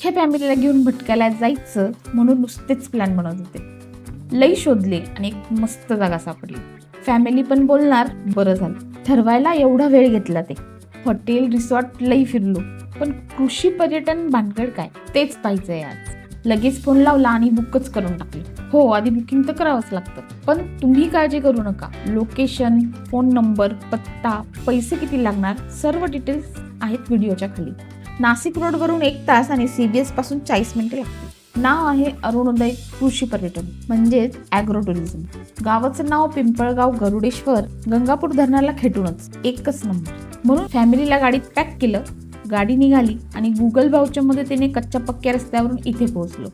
ह्या फॅमिलीला घेऊन भटकायला जायचं म्हणून नुसतेच प्लॅन बनवत होते. लई शोधले आणि एक मस्त जागा सापडली. फॅमिली पण बोलणार बरं झालं. ठरवायला एवढा वेळ घेतला ते. हॉटेल रिसॉर्ट लई फिरलो. पण कृषी पर्यटन भानगड काय? तेच पाहिजे आज. लगेच फोन लावला आणि बुकच करून टाकले. हो आधी बुकिंग तर करावंच लागतं. पण तुम्ही काळजी करू नका. लोकेशन फोन नंबर पत्ता पैसे किती लागणार सर्व डिटेल्स आहेत व्हिडिओच्या खाली. नाशिक रोडवरून एक तास आणि सी बी एसपासून चाळीस मिनिटे लागतील. नाव आहे अरुणोदय कृषी पर्यटन म्हणजेच ॲग्रो टुरिझम गावाचं नाव पिंपळगाव गरुडेश्वर गंगापूर धरणाला खेटूनच एकच नंबर. म्हणून फॅमिलीला गाडीत पॅक केलं गाडी निघाली आणि गुगल भाऊच्या तिने कच्च्या पक्क्या रस्त्यावरून इथे पोहोचलो.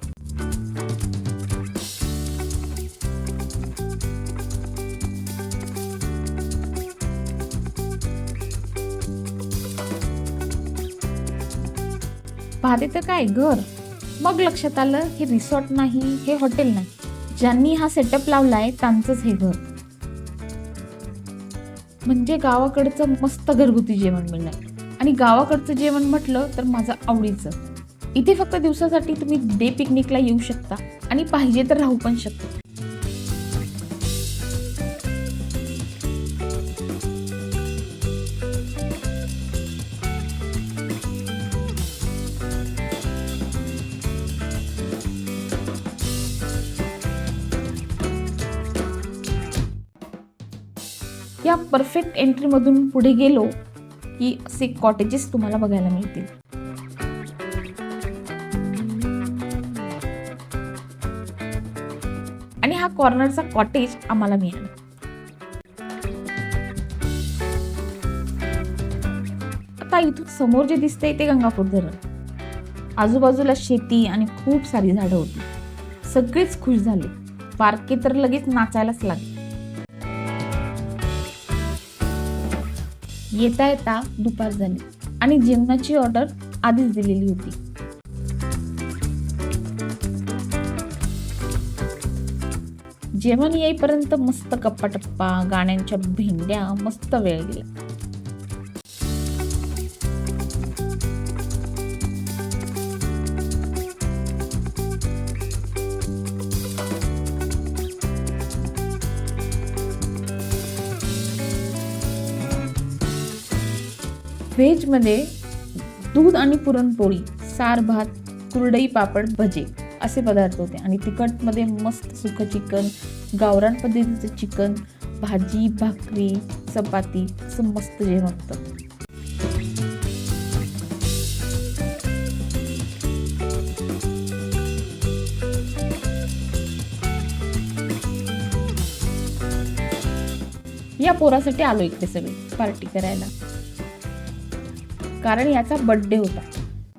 पाहते तर काय घर? मग लक्षात आलं हे रिसॉर्ट नाही हे हॉटेल नाही. ज्यांनी हा सेटअप लावलाय त्यांचंच हे घर. म्हणजे गावाकडचं मस्त घरगुती जेवण मिळणार. आणि गावाकडचं जेवण म्हटलं तर माझं आवडीचं. इथे फक्त दिवसासाठी तुम्ही डे पिकनिकला येऊ शकता. आणि पाहिजे तर राहू पण शकता. या परफेक्ट एंट्रीमधून पुढे गेलो की असे कॉटेजेस तुम्हाला बघायला मिळतील. आणि हा कॉर्नरचा कॉटेज आम्हाला मिळाला. आता इथून समोर जे दिसतंय ते गंगापूर धरण. आजूबाजूला शेती आणि खूप सारी झाडं होती. सगळेच खुश झाले. बारके तर लगेच नाचायलाच लागले. येता येता दुपार झाली आणि जेवणाची ऑर्डर आधीच दिलेली होती. जेवण येईपर्यंत मस्त गप्पा टप्पा गाण्यांच्या भेंड्या मस्त वेळ गेला. व्हेजमध्ये दूध आणि पुरणपोळी सार भात कुरडई पापड भजे असे पदार्थ होते. आणि तिखटमध्ये मस्त सुकं चिकन गावरान पद्धतीचं चिकन भाजी भाकरी चपाती असं मस्त जेवण होतं. या पोरासाठी आलो इकडे सगळे पार्टी करायला. कारण याचा बर्थडे होता.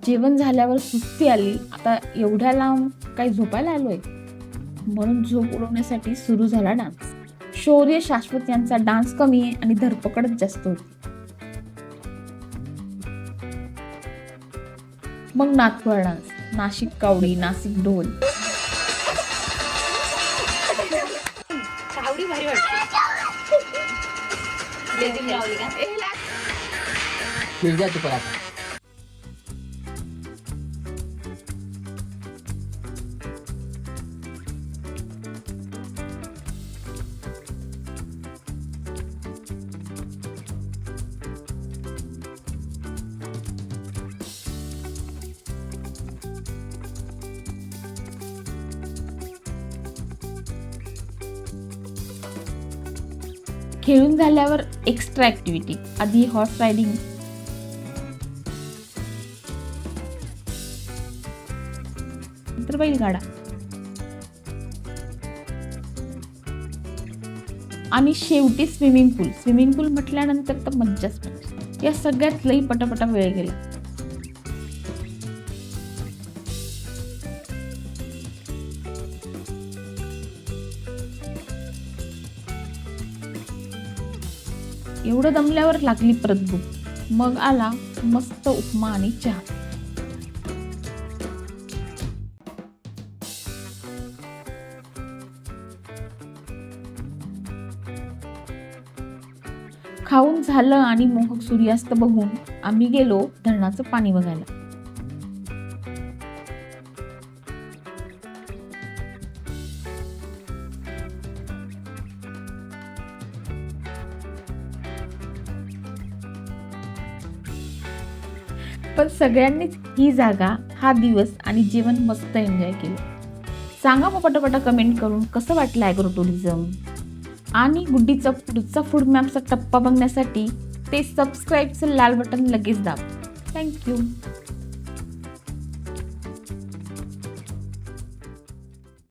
जेवण झाल्यावर सुस्ती आली. आता एवढ्या लांब काही झोपायला आलोय. म्हणून झोप उडवण्यासाठी सुरू झाला डान्स शौर्य शाश्वत यांचा डान्स कमी आहे आणि धरपकडच जास्त होती. मग नागपूर डान्स नाशिक कावडी नाशिक ढोल. भारी वाटते लेझिम लावली का खेळून झाल्यावर एक्स्ट्रा ऍक्टिव्हिटी आधी हॉर्स रायडिंग नंतर बैलगाडा. आणि शेवटी स्विमिंग पूल. स्विमिंग पूल म्हटल्यानंतर तर मज्जाच. या सगळ्यात लई पटापटा वेळ गेला. एवढं दमल्यावर लागली परत भूक. मग आला मस्त उपमा आणि चहा. खाऊन झालं आणि मोहक सूर्यास्त बघून आम्ही गेलो धरणाचं पाणी बघायला. पण सगळ्यांनीच ही जागा हा दिवस आणि जीवन मस्त एन्जॉय केलं. सांगा मग पटापटा कमेंट करून कसं वाटलं ॲग्रो टुरिझम आणि गुड्डीचा पुढचा फूड मॅपचा टप्पा बघण्यासाठी ते सबस्क्राईबचं लाल बटन लगेच दाब. थँक्यू